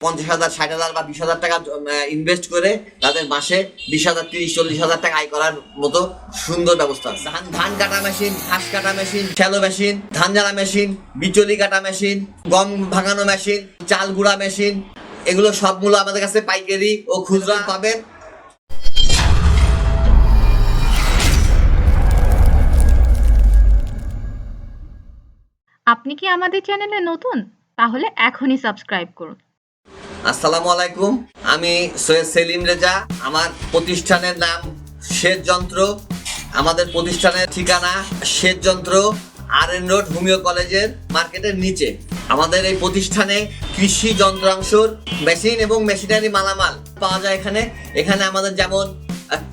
পঞ্চাশ হাজার ষাট হাজার বা বিশ হাজার টাকা ইনভেস্ট করে তাদের মাসে বিশ হাজার তিরিশ চল্লিশ হাজার টাকা আয় করার মতো সুন্দর ব্যবস্থা আছে। ধান ধান কাটা মেশিন ঘাস কাটা মেশিন শ্যালো মেশিন ধান জ্বালা মেশিন বিচলি কাটা মেশিন গম ভাঙানো মেশিন চাল গুঁড়া মেশিন এগুলো সবগুলো আমাদের কাছে পাইকারি ও খুচরা পাবেন। আপনি কি আমাদের চ্যানেলে নতুন? তাহলে এখনই সাবস্ক্রাইব করুন। আসসালামু আলাইকুম। আমি সৈয়দ সেলিম রেজা। আমার প্রতিষ্ঠানের নাম সেচ যন্ত্র আমাদের প্রতিষ্ঠানের ঠিকানা সেচ যন্ত্র আর এন রোড হোমিও কলেজের মার্কেটের নিচে। আমাদের এই প্রতিষ্ঠানে কৃষি যন্ত্রাংশর মেশিন এবং মেশিনারি মালামাল পাওয়া যায় এখানে। এখানে আমাদের যেমন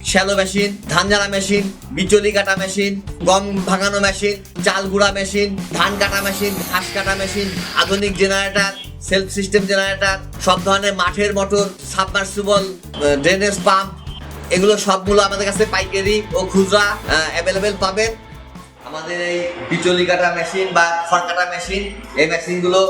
শ্যালো মেশিন ধান জ্বালা মেশিন, বিচলি কাটা মেশিন, গম ভাঙানো মেশিন, চাল গুঁড়া মেশিন, ধান কাটা মেশিন, ঘাস কাটা মেশিন, আধুনিক জেনারেটর সেলফ সিস্টেম জেনারেটর, সব ধরনের মাঠের মোটর, সাবমার্সিবল ড্রেনেজ পাম্প এগুলো সবগুলো আমাদের কাছে পাইকারি ও খুচরা অ্যাভেলেবেল পাবেন। আমাদের এই বিচলি কাটা মেশিন বা খড় কাটা মেশিন এই মেশিনগুলো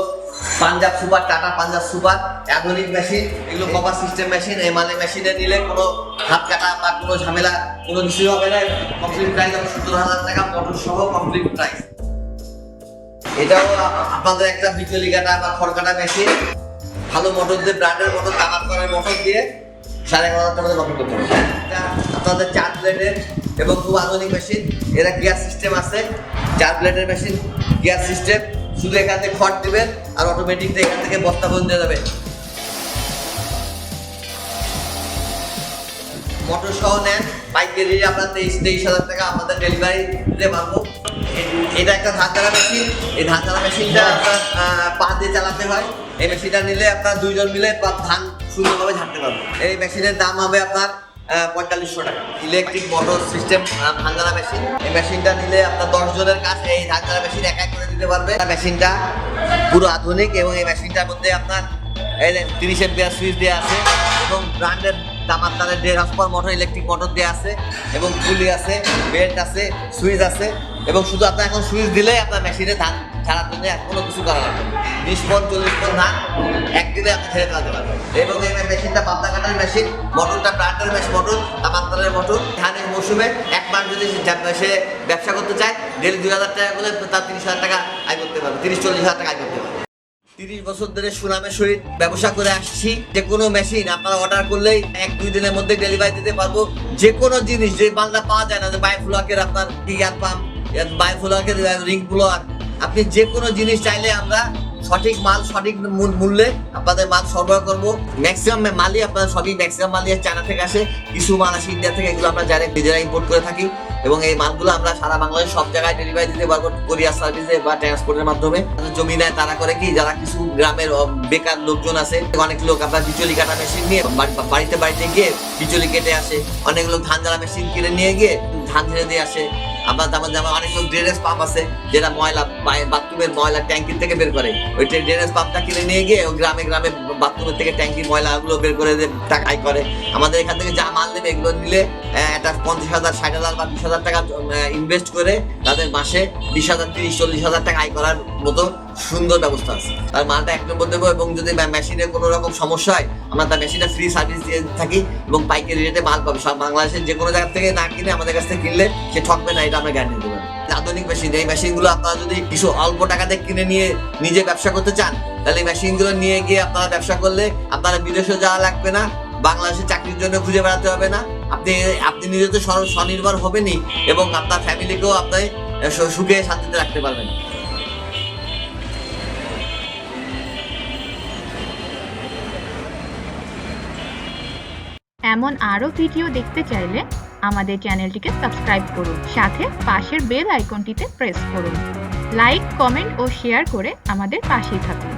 পাঞ্জাব সুপার, টাটা পাঞ্জাব সুপার, আধুনিক মেশিন এগুলো কপার সিস্টেম মেশিন এই মানে মেশিনে নিলে কোনো হাত কাটা বা কোনো ঝামেলা, কোনো কিছুই হবে না। কমপ্লিট প্রাইস আমার সত্তর হাজার টাকা মোটর সহ কমপ্লিট প্রাইস এটাও আপনাদের একটা বিচলি কাটা বা খড় কাটা মেশিন ভালো মোটর দিয়ে ব্র্যান্ডের মোটর তামাক করার মোটর দিয়ে সাড়ে এগারো হাজার টাকা করতে হবে। আপনাদের চার প্লেটের এবং খুব আধুনিক মেশিন এরা গিয়ার সিস্টেম আছে চার প্লেটের মেশিন গিয়ার সিস্টেম শুধু এখান থেকে খড় দিবেন আর অটোমেটিক এখান থেকে বস্তা বন্ধ যাবে মোটর সহ নেন, পাইকারি আপনার তেইশ তেইশ হাজার টাকা আমাদের ডেলিভারি দিতে পারব এটা একটা ধান চালা মেশিন এই ধান চালা মেশিনটা আপনার পা দিয়ে চালাতে হয়। এই মেশিনটা নিলে আপনার দুইজন মিলে ধান সুন্দরভাবে ঝাড়তে পারবে। এই মেশিনের দাম হবে আপনার পঁয়তাল্লিশশো টাকা। ইলেকট্রিক মোটর সিস্টেম ধান চালা মেশিন এই মেশিনটা নিলে আপনার দশ জনের কাছে এই ধান চালা মেশিন একাই করে দিতে পারবে। মেশিনটা পুরো আধুনিক এবং এই মেশিনটার মধ্যে আপনার, এই তিরিশ এমপিআর সুইচ দেওয়া আছে এবং ব্র্যান্ডের তামার তারের যে রাসপার মোটর ইলেকট্রিক মোটর দেওয়া আছে এবং পুলি আছে বেল্ট আছে সুইচ আছে। এবং শুধু আপনার এখন সুইচ দিলেই আপনার মেশিনে ধান ছাড়ার জন্য কোনো কিছু করা লাগবে বিশ পন, চল্লিশ পন ধান একদিনে আপনি ছেড়ে চালাতে পারবেন। এবং এই মেশিনটা পাতা কাটার মেশিন, মোটরটা ব্র্যান্ডের মেশিন মোটর তামার তারের মোটর, ধানের মৌসুমে এক যদি সে ব্যবসা করতে চায়, ডেলি দুই হাজার টাকা করে তার তিরিশ হাজার টাকা আয় করতে পারবে, তিরিশ, চল্লিশ হাজার টাকা আয় করতে পারবে। তিরিশ বছর ধরে সুনামের সহিত ব্যবসা করে আসছি, যে কোনো মেশিন আপনারা অর্ডার করলেই এক, দুই দিনের মধ্যে ডেলিভারি দিতে পারব। যে কোনো জিনিস, যে মালটা পাওয়া যায় না, যে বায়োফ্লোয়াকের আপনার টিগার পাম্প বায়োফ্লোয়াকের রিং ব্লোয়ার আপনি যে কোনো জিনিস চাইলে আমরা সঠিক মাল, সঠিক মূল- মূল্যে আপনাদের মাল সরবরাহ করব। ম্যাক্সিমাম মালই আপনার সবই ম্যাক্সিমাম মালই চায়না থেকে আসে, কিছু মাল আসে ইন্ডিয়া থেকে, এগুলো আমরা ডাইরেক্ট নিজেরা ইম্পোর্ট করে থাকি। এবং এই মালগুলো আমরা সারা বাংলাদেশ সব জায়গায় ডেলিভারি দিতে পারব কোরিয়ার সার্ভিসে বা ট্রান্সপোর্টের মাধ্যমে। জমি নেয় তারা করে কি, যারা কিছু গ্রামের বেকার লোকজন আছে, অনেক লোক আপনার বিচলি কাটা মেশিন নিয়ে বাড়িতে বাড়িতে গিয়ে বিচলি কেটে আসে। অনেক লোক ধান জ্বালা মেশিন কিনে নিয়ে গিয়ে ধান ঝেড়ে দিয়ে আসে। আবার যেমন যেমন অনেক লোক ড্রেনেজ পাম্প আছে, যেটা ময়লা বাথরুমের ময়লা ট্যাঙ্কির থেকে বের করে। ওই ড্রেনেজ পাম্পটা কিনে নিয়ে গিয়ে ওই গ্রামে গ্রামে বাথরুমের থেকে ট্যাঙ্কি ময়লাগুলো বের করে টাকা আয় করে। আমাদের এখান থেকে যা মাল নেবে এগুলো নিলে একটা পঞ্চাশ হাজার, ষাট হাজার বা বিশ হাজার টাকা ইনভেস্ট করে তাদের মাসে বিশ হাজার, তিরিশ, চল্লিশ হাজার টাকা আয় করার মতো সুন্দর ব্যবস্থা আছে। তার মালটা এক নম্বর দেবো এবং যদি মেশিনে কোনো রকম সমস্যা হয়, আমরা তার মেশিনটা ফ্রি সার্ভিস দিয়ে থাকি এবং পাইকারি রেটে মাল পাবে। সব বাংলাদেশের যে কোনো জায়গা থেকে না কিনে আমাদের কাছ থেকে কিনলে সে ঠকবে না, এটা আমরা গ্যারান্টি দেবো। আধুনিক মেশিন এই মেশিনগুলো আপনারা যদি কিছু অল্প টাকাতে কিনে নিয়ে নিজে ব্যবসা করতে চান, তাহলে এই মেশিনগুলো নিয়ে গিয়ে আপনারা ব্যবসা করলে আপনারা বিদেশে যাওয়া লাগবে না বাংলাদেশে চাকরির জন্য খুঁজে বেড়াতে হবে না। আপনি আপনি নিজে তো স্বনির্ভর হবেনই এবং আপনার ফ্যামিলিকেও আপনি সুখে শান্তিতে রাখতে পারবেন। এমন আরও ভিডিও দেখতে চাইলে আমাদের চ্যানেলটিকে সাবস্ক্রাইব করুন। সাথে পাশের বেল আইকনটিতে প্রেস করুন। লাইক, কমেন্ট ও শেয়ার করে আমাদের পাশেই থাকুন।